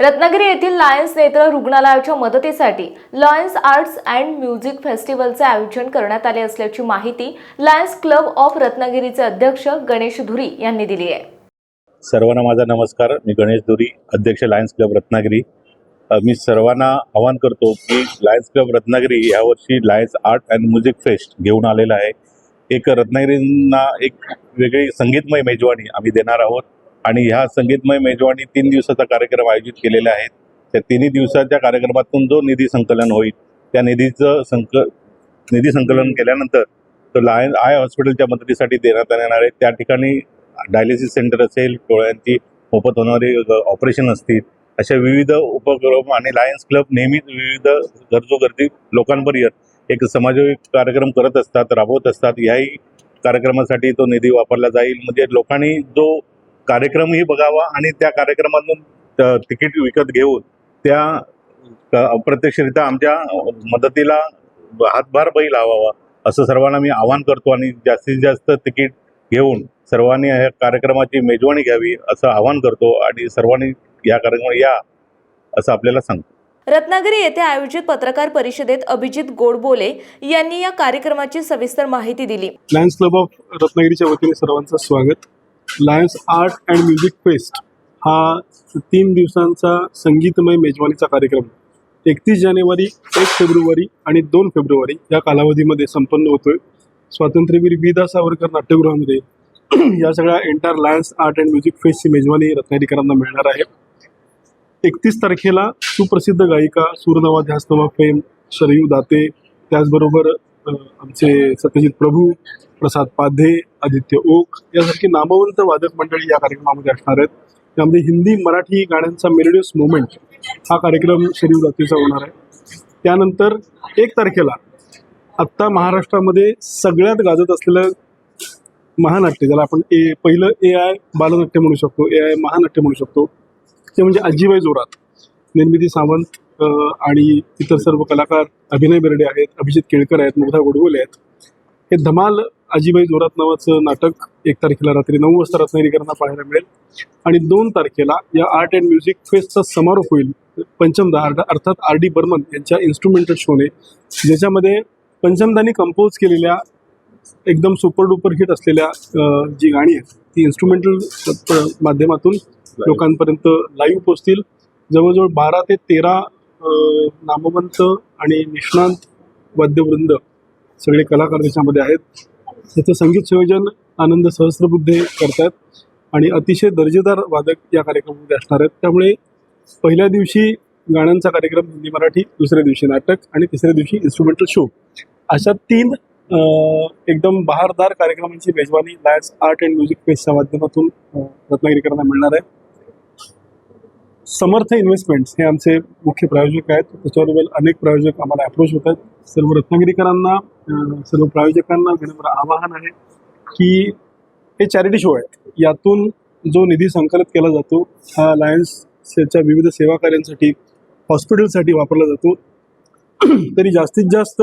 रत्नागिरी येथील लायन्स नेत्र रुग्णालयाच्या मदतीसाठी लायन्स आर्ट्स अँड म्युझिक फेस्टिवलचे आयोजन करण्यात आले असल्याची माहिती लायन्स क्लब ऑफ रत्नागिरीचे अध्यक्ष गणेश धुरी यांनी दिली आहे. सर्वांना माझा नमस्कार. मी गणेश धुरी अध्यक्ष लायन्स क्लब रत्नागिरी. मी सर्वांना आवाहन करतो की लायन्स क्लब रत्नागिरी यावर्षी Lions art and music fest घेऊन आलेला आहे. एक रत्नागिरींना एक वेगळी संगीतमय मेजवानी आम्ही देणार आहोत. आणि ह्या संगीतमय मेजवानी तीन दिवसाचा कार्यक्रम आयोजित केलेला आहे त्या तिन्ही दिवसाच्या कार्यक्रमातून जो निधी संकलन होईल त्या निधीचं संक निधी संकलन केल्यानंतर तो लायन आय हॉस्पिटलच्या मदतीसाठी देण्यात येणार आहे. त्या ठिकाणी डायलिसिस सेंटर असेल डोळ्यांची मोफत होणारी ऑपरेशन असतील अशा विविध उपक्रम आणि लायन्स क्लब नेहमीच विविध गरजोगर्दी लोकांपर्यंत एक समाजोपयोगी कार्यक्रम करत असतात राबवत असतात. ह्याही कार्यक्रमासाठी तो निधी वापरला जाईल. म्हणजे लोकांनी जो कार्यक्रमही बघावा आणि त्या कार्यक्रमातून त- तिकीट विकत घेऊन त्या अप्रत्यक्षरित्या आमच्या मदतीला हातभार बैल लावावा असं सर्वांना मी आवाहन करतो आणि जास्तीत जास्त तिकीट घेऊन सर्वांनी या कार्यक्रमाची मेजवानी घ्यावी असं आवाहन करतो आणि सर्वांनी या कार्यक्रमात या असं आपल्याला सांगतो. रत्नागिरी येथे आयोजित पत्रकार परिषदेत अभिजित गोडबोले यांनी या कार्यक्रमाची सविस्तर माहिती दिली. लायन्स क्लब ऑफ रत्नागिरीच्या वतीने सर्वांचं स्वागत. Lions art and music fest हा तीन दिवसांचा संगीतमय मेजवानीचा कार्यक्रम. एकतीस जानेवारी एक फेब्रुवारी आणि दोन फेब्रुवारी या कालावधीमध्ये संपन्न होतोय. स्वातंत्र्यवीर विदा सावरकर नाट्यगृहामध्ये या सगळ्या entire Lions art and music फेस्टची मेजवानी रत्नागिरीकरांना मिळणार आहे. एकतीस तारखेला सुप्रसिद्ध गायिका सूरनवा फेम शरयू दाते त्याचबरोबर आमचे सत्यजित प्रभू प्रसाद पाध्ये आदित्य ओक यासारखी नामवंत वादक मंडळी या कार्यक्रमामध्ये असणार आहेत. त्यामध्ये हिंदी मराठी गाण्यांचा मेलोडियस मुवमेंट हा कार्यक्रम शरीर दातेचा होणार आहे. त्यानंतर एक तारखेला आत्ता महाराष्ट्रामध्ये सगळ्यात गाजत असलेलं महानाट्य ज्याला आपण ए पहिलं ए आय बालनाट्य म्हणू शकतो ए आय महानाट्य म्हणू शकतो ते म्हणजे आजीबाई जोरात. निर्मिती सावंत आणि इतर सर्व कलाकार अभिनय बेर्डे आहेत अभिजित केळकर आहेत मुग्धा गोडबोले आहेत. हे धमाल आजीबाई जोरात नावाचं नाटक एक तारखेला रात्री नऊ वाजता रत्नागिरीकरांना पाहायला मिळेल. आणि दोन तारखेला या आर्ट अँड म्युझिक फेस्टचा समारोप होईल. पंचमदा अर्थात आर डी बर्मन यांच्या इन्स्ट्रुमेंटल शोने ज्याच्यामध्ये पंचमदानी कंपोज केलेल्या एकदम सुपर डुपर हिट असलेल्या जी गाणी आहेत ती इन्स्ट्रुमेंटल माध्यमातून लोकांपर्यंत लाईव्ह पोचतील जवळजवळ बारा ते तेरा नामवंत आणि निष्णांत वाद्यवृंद सगळे कलाकार त्याच्यामध्ये आहेत. त्याचं संगीत संयोजन आनंद सहस्रबुद्धे करतात आणि अतिशय दर्जेदार वादक या कार्यक्रमामध्ये असणार आहेत. त्यामुळे पहिल्या दिवशी गाण्यांचा कार्यक्रम हिंदी मराठी दुसऱ्या दिवशी नाटक आणि तिसऱ्या दिवशी इन्स्ट्रुमेंटल शो अशा तीन एकदम बहारदार कार्यक्रमांची मेजवानी लायन्स आर्ट अँड म्युझिक फेस्टच्या माध्यमातून रत्नागिरीकरांना मिळणार आहे. समर्थ इन्व्हेस्टमेंट्स हे आमचे मुख्य प्रायोजक आहेत. त्याच्याबरोबर अनेक प्रायोजक आम्हाला अप्रोच होत आहेत. सर्व रत्नागिरीकरांना सर्व प्रायोजकांना विनम्र आवाहन आहे की हे चॅरिटी शो आहेत यातून जो निधी संकलित केला जातो हा लायन्सच्या विविध सेवा कार्यांसाठी हॉस्पिटलसाठी वापरला जातो. तरी जास्तीत जास्त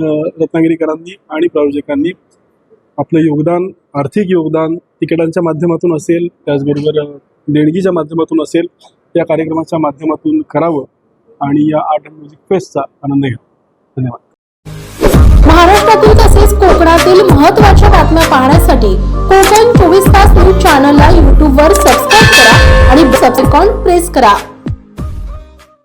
रत्नागिरीकरांनी आणि प्रायोजकांनी आपलं योगदान आर्थिक योगदान तिकिटांच्या माध्यमातून असेल त्याचबरोबर देणगीच्या माध्यमातून असेल या कार्यक्रमाच्या माध्यमातून करावं आणि या आर्ट अँड म्युझिक फेस्टचा आनंद घ्यावा. धन्यवाद. महाराष्ट्रातील तसेच कोकणातील महत्त्वाच्या बातम्या पाहण्यासाठी कोकण चोवीस तास न्यूज चॅनलला यूट्यूबवर सबस्क्राईब करा आणि बेल प्रेस करा.